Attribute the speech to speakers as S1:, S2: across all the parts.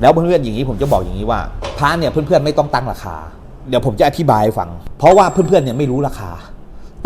S1: แล้วเพื่อนๆอย่างนี้ผมจะบอกอย่างนี้ว่าพระเนี่ยเพื่อนๆไม่ต้องตั้งราคา เดี๋ยวผมจะอธิบายฟัง เพราะว่าเพื่อนๆเนี่ยไม่รู้ราคา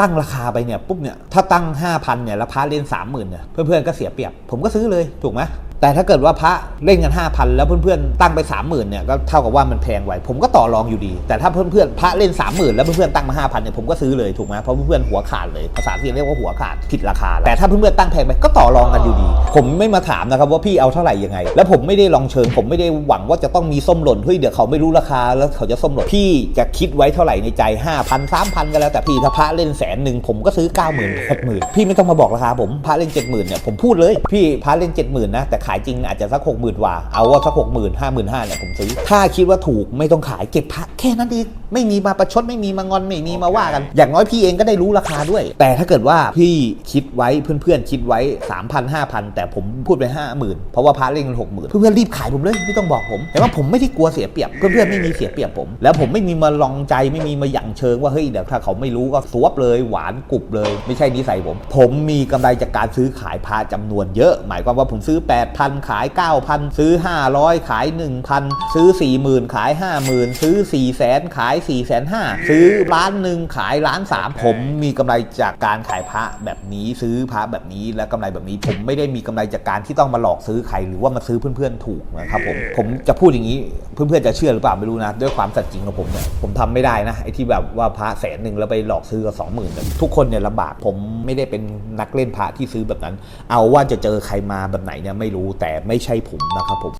S1: ตั้งราคาไปเนี่ยปุ๊บเนี่ยถ้าตั้ง 5,000เนี่ยแล้วพระเล่น30,000เนี่ยเพื่อนๆก็เสียเปรียบ ผมก็ซื้อเลยถูกไหม แต่ถ้าเกิดว่าพระเล่นกัน5,000 แล้วเพื่อนๆตั้งไป 30,000เนี่ยก็เท่ากับว่ามันแพงไว้ผมก็ต่อรองอยู่ดี แต่ถ้าเพื่อนๆพระเล่น 30,000 แล้วเพื่อนๆตั้งมา5,000เนี่ยผมก็ซื้อเลยถูกไหมเพราะเพื่อนๆหัวขาดเลยภาษาที่เรียกว่าหัวขาดผิดราคาแต่ถ้าเพื่อนๆตั้งแพงไปก็ต่อรองกันอยู่ดี ผมไม่มาถามนะครับว่าพี่เอาเท่าไหร่ยังไง แล้วผมไม่ได้ลองเชิง ผมไม่ได้หวังว่าจะต้องมีส้มหล่นเฮ้ยเดี๋ยวเขาไม่รู้ราคาแล้วเขาจะส้มหล่นพี่จะคิดไว้เท่าไหร่ในใจ 5,000 3,000ก็แล้วแต่พี่ถ้าพระเล่นแสนหนึ่งผมก็ซื้อ 90,000 80,000พี่ไม่ต้องมาบอกราคาผมพระเล่น 70,000เนี่ยผมพูดเลยพี่พระเล่น 70,000นะแต่ขายจริงอาจจะสัก60,000กว่า เอาว่าสัก60,000 55,000เนี่ยผมซื้อ ถ้าคิดว่าถูกไม่ต้องขายเก็บพระแค่นั้นเองไม่มีมาประชดไม่มีมางอนไม่มีมาว่ากัน อย่างน้อยพี่เองก็ได้รู้ราคาด้วย แต่ถ้าเกิดว่าพี่คิดไว้เพื่อนๆคิดไว้3,000 5,000แต่ผมพูดไป50,000เพราะว่าพระเล่นกัน60,000เพื่อนๆรีบขายผมเลยไม่ต้องบอกผมเห็นว่าผมไม่ได้กลัวเสียเปรียบเพื่อนๆไม่มีเสียเปรียบผม แล้วผมไม่มีมาลองใจไม่มีมาหยั่งเชิงว่าเฮ้ยเดี๋ยวถ้าเขาไม่รู้ก็สวบเลยหวานกรุบเลย ไม่ใช่นิสัยผม ผมมีกำไรจากการซื้อขายพระจำนวนเยอะ หมายความว่าผมซื้อ8,000 ขาย 9,000 ซื้อ 500 ขาย 1,000 ซื้อ 40,000 ขาย 50,000 ซื้อ 400,000 ขาย 4,500 ซื้อล้านหนึ่งขายล้านสามผมมีกำไรจากการขายพระแบบนี้ซื้อพระแบบนี้และกำไรแบบนี้ผมไม่ได้มีกำไรจากการที่ต้องมาหลอกซื้อใครหรือว่ามาซื้อเพื่อนๆถูกนะครับผมผมจะพูดอย่างนี้เพื่อนๆจะเชื่อหรือเปล่าไม่รู้นะ ด้วยความสัตย์จริงของผมเนี่ยผมทำไม่ได้นะไอ้ที่แบบว่าพระแสนหนึ่งแล้วไปหลอกซื้อกับสองหมื่นทุกคนเนี่ยลำบากผมไม่ได้เป็นนักเล่นพระที่ซื้อแบบนั้น เอาว่าจะเจอใครมาแบบไหนเนี่ยไม่รู้แต่ไม่ใช่ผมนะครับผม